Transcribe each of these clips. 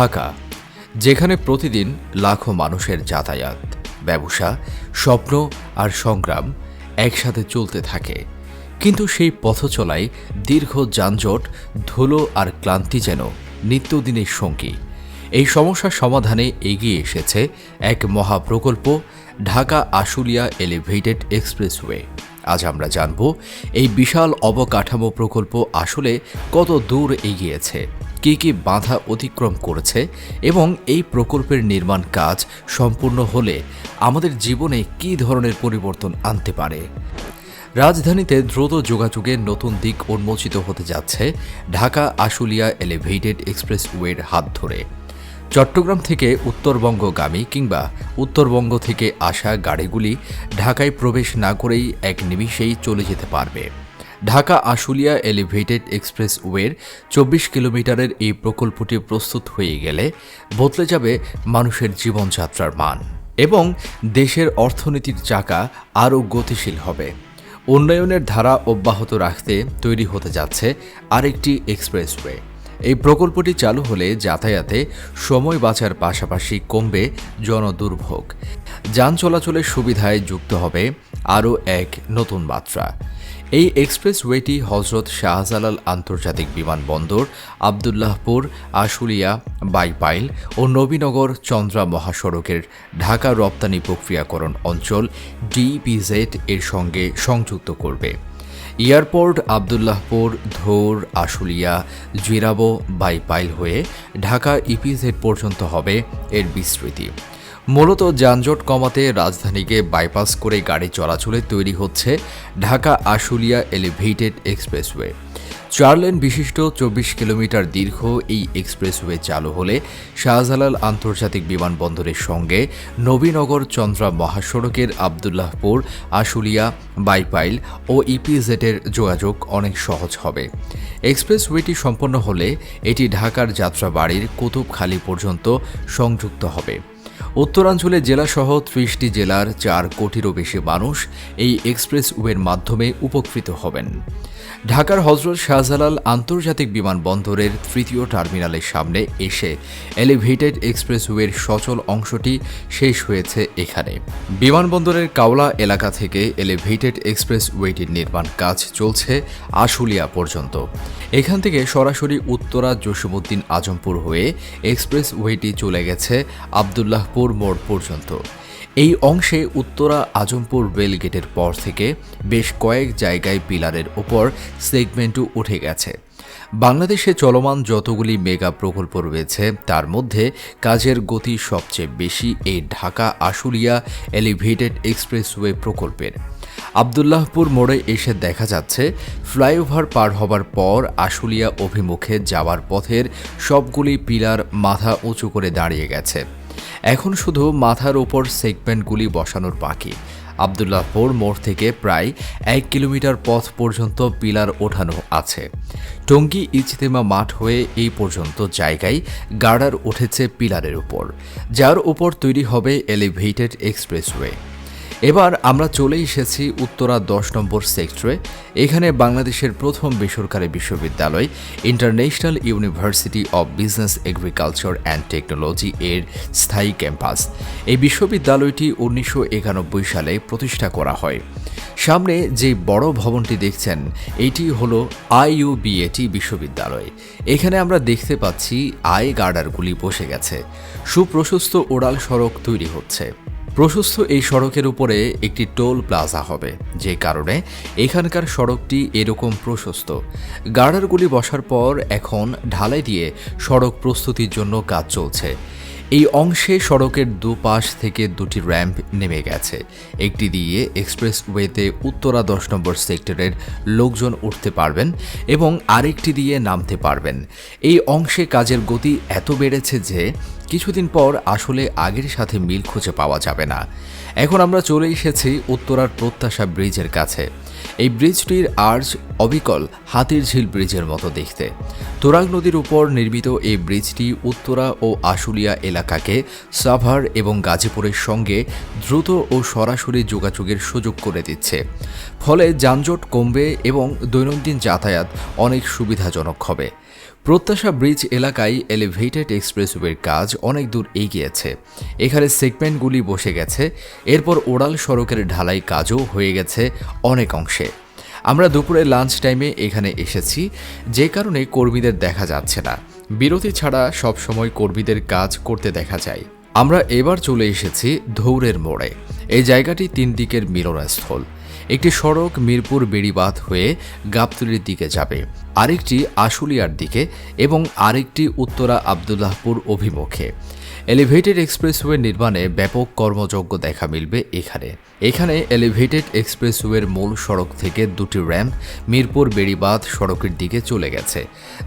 ঢাকা যেখানে প্রতিদিন লাখো মানুষের যাতায়াত, ব্যবসা, স্বপ্ন আর সংগ্রাম একসাথে চলতে থাকে। কিন্তু সেই পথ চলায় দীর্ঘ যানজট, ধুলো আর ক্লান্তি যেন নিত্যদিনের সঙ্গী। এই সমস্যার সমাধানে এগিয়ে এসেছে এক মহাপ্রকল্প ঢাকা আশুলিয়া এলিভেটেড এক্সপ্রেসওয়ে আজ আমরা জানব এই বিশাল অবকাঠামো প্রকল্প আসলে কত দূর এগিয়েছে, কী কী বাধা অতিক্রম করেছে এবং এই প্রকল্পের নির্মাণ কাজ সম্পূর্ণ হলে আমাদের জীবনে কী ধরনের পরিবর্তন আনতে পারে? রাজধানীতে দ্রুত যোগাযোগের নতুন দিক উন্মোচিত হতে যাচ্ছে ঢাকা আশুলিয়া এলিভেটেড এক্সপ্রেসওয়ের হাত ধরে। চট্টগ্রাম থেকে উত্তরবঙ্গগামী কিংবা উত্তরবঙ্গ থেকে আসা গাড়িগুলি ঢাকায় প্রবেশ না করেই এক নিমিষেই চলে যেতে পারবে। ঢাকা আশুলিয়া এলিভেটেড এক্সপ্রেসওয়ের চব্বিশ কিলোমিটারের এই প্রকল্পটি প্রস্তুত হয়ে গেলে বদলে যাবে মানুষের জীবনযাত্রার মান এবং দেশের অর্থনীতির চাকা আরও গতিশীল হবে। উন্নয়নের ধারা অব্যাহত রাখতে তৈরি হতে যাচ্ছে আরেকটি এক্সপ্রেসওয়ে। এই প্রকল্পটি চালু হলে যাতায়াতে সময় বাঁচার পাশাপাশি কমবে জনদুর্ভোগ। যান চলাচলের সুবিধায় যুক্ত হবে আরও এক নতুন মাত্রা এই এক্সপ্রেসওয়েটি হজরত শাহজালাল আন্তর্জাতিক বিমানবন্দর, আবদুল্লাহপুর, আশুলিয়া, বাইপাইল ও নবীনগর চন্দ্রা মহাসড়কের ঢাকা রপ্তানি প্রক্রিয়াকরণ অঞ্চল ডিপিজেড এর সঙ্গে সংযুক্ত করবে। এয়ারপোর্ট আবদুল্লাহপুর, ধোর, আশুলিয়া, জিরাবো বাইপাইল হয়ে ঢাকা ইপিজেড পর্যন্ত হবে এর বিস্তৃতি। মূলত যানজট কমাতে রাজধানীকে বাইপাস করে গাড়ি চলাচলে তৈরি হচ্ছে ঢাকা আশুলিয়া এলিভেটেড এক্সপ্রেসওয়ে। চার লেন বিশিষ্ট চব্বিশ কিলোমিটার দীর্ঘ এই এক্সপ্রেসওয়ে চালু হলে শাহজালাল আন্তর্জাতিক বিমানবন্দরের সঙ্গে নবীনগর চন্দ্রা মহাসড়কের আবদুল্লাহপুর, আশুলিয়া, বাইপাইল ও ইপিজেটের যোগাযোগ অনেক সহজ হবে। এক্সপ্রেসওয়েটি সম্পন্ন হলে এটি ঢাকার যাত্রাবাড়ির কুতুবখালী পর্যন্ত সংযুক্ত হবে। উত্তরাঞ্চলে জেলাসহ ত্রিশটি জেলার চার কোটিরও বেশি মানুষ এই এক্সপ্রেসওয়ের মাধ্যমে উপকৃত হবেন। ঢাকার হজরত শাহজালাল আন্তর্জাতিক বিমানবন্দরের তৃতীয় টার্মিনালের সামনে এসে এলিভেটেড এক্সপ্রেসওয়ের সচল অংশটি শেষ হয়েছে এখানে। বিমানবন্দরের কাওলা এলাকা থেকে এলিভেটেড এক্সপ্রেসওয়েটির নির্মাণ কাজ চলছে আশুলিয়া পর্যন্ত। এখান থেকে সরাসরি উত্তরা জসিমুদ্দিন আজমপুর হয়ে এক্সপ্রেসওয়েটি চলে গেছে আবদুল্লাহপুর মোড় পর্যন্ত। এই অংশে উত্তরা আজমপুর রেলগেটের পর থেকে বেশ কয়েক জায়গায় পিলারের ওপর সেগমেন্টও উঠে গেছে। বাংলাদেশে চলমান যতগুলি মেগা প্রকল্প রয়েছে, তার মধ্যে কাজের গতি সবচেয়ে বেশি এই ঢাকা আশুলিয়া এলিভেটেড এক্সপ্রেসওয়ে প্রকল্পের। আবদুল্লাহপুর মোড়ে এসে দেখা যাচ্ছে, ফ্লাইওভার পার হবার পর আশুলিয়া অভিমুখে যাওয়ার পথের সবগুলি পিলার মাথা উঁচু করে দাঁড়িয়ে গেছে। এখন শুধু মাথার ওপর সেগমেন্টগুলি বসানোর বাকি। আবদুল্লাহপুর মোড় থেকে প্রায় এক কিলোমিটার পথ পর্যন্ত পিলার ওঠানো আছে। টঙ্গী ইজতেমা মাঠ হয়ে এই পর্যন্ত জায়গায় গার্ডার উঠেছে পিলারের উপর, যার উপর তৈরি হবে এলিভেটেড এক্সপ্রেসওয়ে। এবার আমরা চলে এসেছি উত্তরা দশ নম্বর সেক্টরে, এখানে বাংলাদেশের প্রথম বেসরকারি বিশ্ববিদ্যালয় international university of business agriculture and technology এর স্থায়ী ক্যাম্পাস। এই বিশ্ববিদ্যালয়টি উনিশশো একানব্বই সালে প্রতিষ্ঠা করা হয়। সামনে যে বড় ভবনটি দেখছেন, এটি হলো আইইউবিএটি বিশ্ববিদ্যালয়। এখানে আমরা দেখতে পাচ্ছি আই গার্ডারগুলি বসে গেছে। সুপ্রশস্ত ওড়াল সড়ক তৈরি হচ্ছে। প্রশস্ত এই সড়কের উপরে একটি টোল প্লাজা হবে, যে কারণে এখানকার সড়কটি এরকম প্রশস্ত। গার্ডারগুলি বসার পর এখন ঢালাই দিয়ে সড়ক প্রস্তুতির জন্য কাজ চলছে। এই অংশে সড়কের দুপাশ থেকে দুটি র্যাম্প নেমে গেছে। একটি দিয়ে এক্সপ্রেসওয়েতে উত্তরা দশ নম্বর সেক্টরের লোকজন উঠতে পারবেন এবং আরেকটি দিয়ে নামতে পারবেন। এই অংশে কাজের গতি এত বেড়েছে যে কিছুদিন পর আসলে আগের সাথে মিল খুঁজে পাওয়া যাবে না। এখন আমরা চলে এসেছি উত্তরার প্রত্যাশা ব্রিজের কাছে। এই ব্রিজটির আর্চ অবিকল হাতির ঝিল ব্রিজের মতো দেখতে। তোরাগ নদীর উপর নির্মিত এই ব্রিজটি উত্তরা ও আশুলিয়া এলাকাকে সাভার এবং গাজীপুরের সঙ্গে দ্রুত ও সরাসরি যোগাযোগের সুযোগ করে দিচ্ছে। ফলে যানজট কমবে এবং দৈনন্দিন যাতায়াত অনেক সুবিধাজনক হবে। প্রত্যাশা ব্রিজ এলাকায় এলিভেটেড এক্সপ্রেসওয়ের কাজ অনেক দূর এগিয়েছে। এখানে সেগমেন্টগুলি বসে গেছে। এরপর ওড়াল সড়কের ঢালাই কাজও হয়ে গেছে অনেক অংশে। আমরা দুপুরে লাঞ্চ টাইমে এখানে এসেছি। যে কারণে কর্মীদের দেখা যাচ্ছে না। বিরতি ছাড়া সবসময় কর্মীদের কাজ করতে দেখা যায়। আমরা এবার চলে এসেছি ধৌরের মোড়ে। এই জায়গাটি তিন দিকের মিলনস্থল। একটি সড়ক মিরপুর বেড়িবাঁধ হয়ে গাবতলির দিকে যাবে, আরেকটি আশুলিয়ার দিকে এবং আরেকটি উত্তরা আবদুল্লাহপুর অভিমুখে। এলিভেটেড এক্সপ্রেসওয়ে নির্মাণে ব্যাপক কর্মযজ্ঞ দেখা মিলবে এখানে। এখানে এলিভেটেড এক্সপ্রেসওয়ের মূল সড়ক থেকে দুটি র্যাম্প মিরপুর বেড়িবাঁধ সড়কের দিকে চলে গেছে,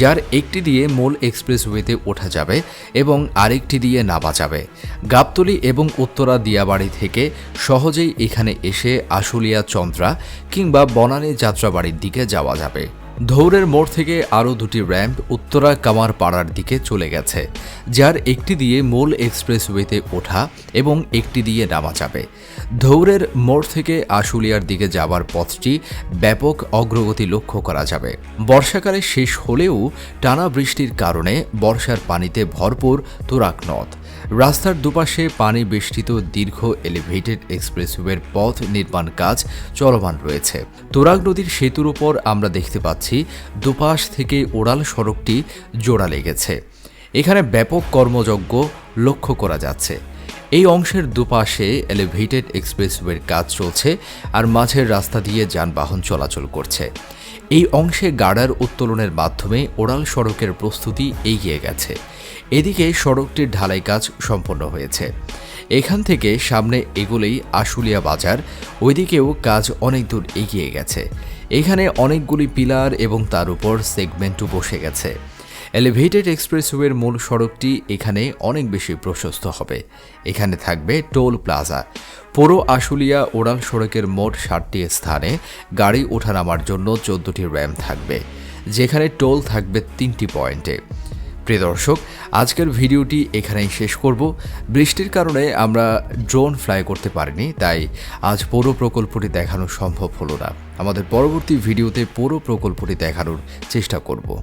যার একটি দিয়ে মূল এক্সপ্রেসওয়েতে ওঠা যাবে এবং আরেকটি দিয়ে নামা যাবে। গাবতলি এবং উত্তরা দিয়াবাড়ি থেকে সহজেই এখানে এসে আশুলিয়া চন্দ্রা কিংবা বনানী যাত্রাবাড়ির দিকে যাওয়া যাবে। ধৌরের মোড় থেকে আরও দুটি র্যাম্প উত্তরা কামার পাড়ার দিকে চলে গেছে, যার একটি দিয়ে মূল এক্সপ্রেসওয়েতে ওঠা এবং একটি দিয়ে নামা যাবে। ধৌরের মোড় থেকে আশুলিয়ার দিকে যাওয়ার পথটি ব্যাপক অগ্রগতি লক্ষ্য করা যাবে। বর্ষাকালে শেষ হলেও টানা বৃষ্টির কারণে বর্ষার পানিতে ভরপুর তুরাক নদ। রাস্তার দুপাশে পানি বেষ্টিত দীর্ঘ এলিভেটেড এক্সপ্রেসওয়ের পথ নির্মাণ কাজ চলমান রয়েছে। তুরাগ নদীর সেতুর উপর আমরা দেখতে পাচ্ছি দুপাশ থেকে ওড়াল সড়কটি জোড়া লেগেছে। এখানে ব্যাপক কর্মযজ্ঞ লক্ষ্য করা যাচ্ছে। এই অংশের দুপাশে এলিভেটেড এক্সপ্রেসওয়ের কাজ চলছে আর মাঝের রাস্তা দিয়ে যানবাহন চলাচল করছে। এই অংশে গাড়ার উত্তোলনের মাধ্যমে ওড়াল সড়কের প্রস্তুতি এগিয়ে গেছে। এদিকে সড়কটির ঢালাই কাজ সম্পন্ন হয়েছে। এখান থেকে সামনে এগুলেই আশুলিয়া বাজার, ওইদিকেও কাজ অনেক দূর এগিয়ে গেছে। এখানে অনেকগুলি পিলার এবং তার উপর সেগমেন্টও বসে গেছে। এলিভেটেড এক্সপ্রেসওয়ের মূল সড়কটি এখানে অনেক বেশি প্রশস্ত হবে। এখানে থাকবে টোল প্লাজা। পুরো আশুলিয়া ওড়াল সড়কের মোট ষাটটি স্থানে গাড়ি ওঠানামার জন্য চোদ্দটি র্যাম থাকবে, যেখানে টোল থাকবে তিনটি পয়েন্টে। প্রিয় দর্শক, আজকের ভিডিওটি এখানেই শেষ করব। বৃষ্টির কারণে আমরা ড্রোন ফ্লাই করতে পারিনি, তাই আজ পুরো প্রকল্পটি দেখানো সম্ভব হলো না। আমাদের পরবর্তী ভিডিওতে পুরো প্রকল্পটি দেখানোর চেষ্টা করব।